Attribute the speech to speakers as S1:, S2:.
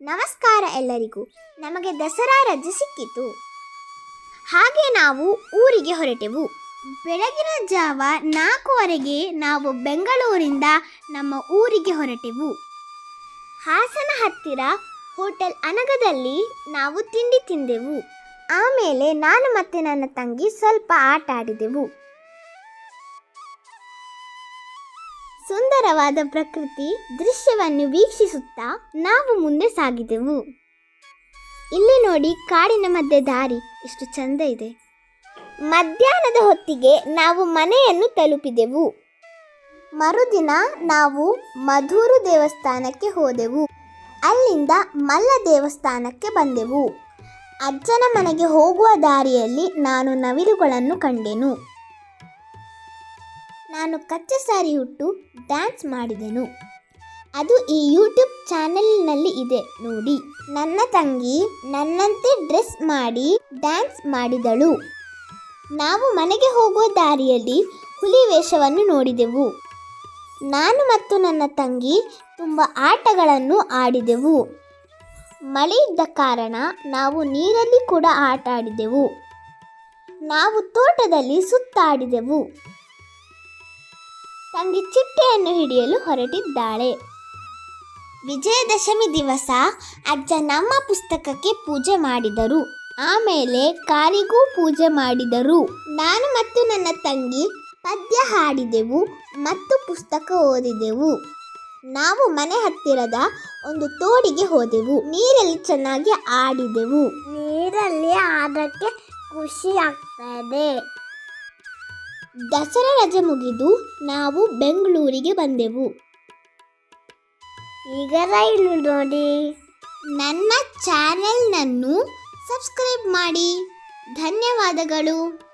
S1: ನಮಸ್ಕಾರ ಎಲ್ಲರಿಗೂ. ನಮಗೆ ದಸರಾ ರಜೆ ಸಿಕ್ಕಿತು. ಹಾಗೆ ನಾವು ಊರಿಗೆ ಹೊರಟೆವು. ಬೆಳಗಿನ ಜಾವ ನಾಲ್ಕುವರೆಗೆ ನಾವು ಬೆಂಗಳೂರಿಂದ ನಮ್ಮ ಊರಿಗೆ ಹೊರಟೆವು. ಹಾಸನ ಹತ್ತಿರ ಹೋಟೆಲ್ ಅನಗದಲ್ಲಿ ನಾವು ತಿಂಡಿ ತಿಂದೆವು. ಆಮೇಲೆ ನಾನು ಮತ್ತೆ ನನ್ನ ತಂಗಿ ಸ್ವಲ್ಪ ಆಟ ಆಡಿದೆವು ಸುಂದರವಾದ ಪ್ರಕೃತಿ ದೃಶ್ಯವನ್ನು ವೀಕ್ಷಿಸುತ್ತಾ ನಾವು ಮುಂದೆ ಸಾಗಿದೆವು. ಇಲ್ಲಿ ನೋಡಿ ಕಾಡಿನ ಮಧ್ಯೆ ದಾರಿ, ಎಷ್ಟು ಚಂದ ಇದೆ. ಮಧ್ಯಾಹ್ನದ ಹೊತ್ತಿಗೆ ನಾವು ಮನೆಯನ್ನು ತಲುಪಿದೆವು. ಮರುದಿನ ನಾವು ಮಧೂರು ದೇವಸ್ಥಾನಕ್ಕೆ ಹೋದೆವು. ಅಲ್ಲಿಂದ ಮಲ್ಲ ದೇವಸ್ಥಾನಕ್ಕೆ ಬಂದೆವು. ಅಜ್ಜನ ಮನೆಗೆ ಹೋಗುವ ದಾರಿಯಲ್ಲಿ ನಾನು ನವಿಲುಗಳನ್ನು ಕಂಡೆನು. ನಾನು ಕಚ್ಚ ಸಾರಿ ಹುಟ್ಟು ಡ್ಯಾನ್ಸ್ ಮಾಡಿದೆನು. ಅದು ಈ ಯೂಟ್ಯೂಬ್ ಚಾನೆಲ್ನಲ್ಲಿ ಇದೆ, ನೋಡಿ. ನನ್ನ ತಂಗಿ ನನ್ನಂತೆ ಡ್ರೆಸ್ ಮಾಡಿ ಡ್ಯಾನ್ಸ್ ಮಾಡಿದಳು. ನಾವು ಮನೆಗೆ ಹೋಗುವ ದಾರಿಯಲ್ಲಿ ಹುಲಿ ವೇಷವನ್ನು ನೋಡಿದೆವು. ನಾನು ಮತ್ತು ನನ್ನ ತಂಗಿ ತುಂಬ ಆಟಗಳನ್ನು ಆಡಿದೆವು. ಮಳೆ ಇದ್ದ ಕಾರಣ ನಾವು ನೀರಲ್ಲಿ ಕೂಡ ಆಟ ಆಡಿದೆವು. ನಾವು ತೋಟದಲ್ಲಿ ಸುತ್ತಾಡಿದೆವು. ತಂಗಿ ಚಿಟ್ಟೆಯನ್ನು ಹಿಡಿಯಲು ಹೊರಟಿದ್ದಾಳೆ. ವಿಜಯದಶಮಿ ದಿವಸ ಅಜ್ಜ ನಮ್ಮ ಪುಸ್ತಕಕ್ಕೆ ಪೂಜೆ ಮಾಡಿದರು. ಆಮೇಲೆ ಕಾರಿಗೂ ಪೂಜೆ ಮಾಡಿದರು. ನಾನು ಮತ್ತು ನನ್ನ ತಂಗಿ ಪದ್ಯ ಹಾಡಿದೆವು ಮತ್ತು ಪುಸ್ತಕ ಓದಿದೆವು. ನಾವು ಮನೆ ಹತ್ತಿರದ ಒಂದು ತೋಡಿಗೆ ಹೋದೆವು. ನೀರಲ್ಲಿ ಚೆನ್ನಾಗಿ ಆಡಿದೆವು. ನೀರಲ್ಲಿ ಆಡಕ್ಕೆ ಖುಷಿ ಆಗ್ತದೆ. ದಸರಾ ರಜೆ ಮುಗಿದು ನಾವು ಬೆಂಗಳೂರಿಗೆ ಬಂದೆವು. ಈಗ ರೈಲು ನೋಡಿ. ನನ್ನ ಚಾನೆಲ್ನನ್ನು ಸಬ್ಸ್ಕ್ರೈಬ್ ಮಾಡಿ. ಧನ್ಯವಾದಗಳು.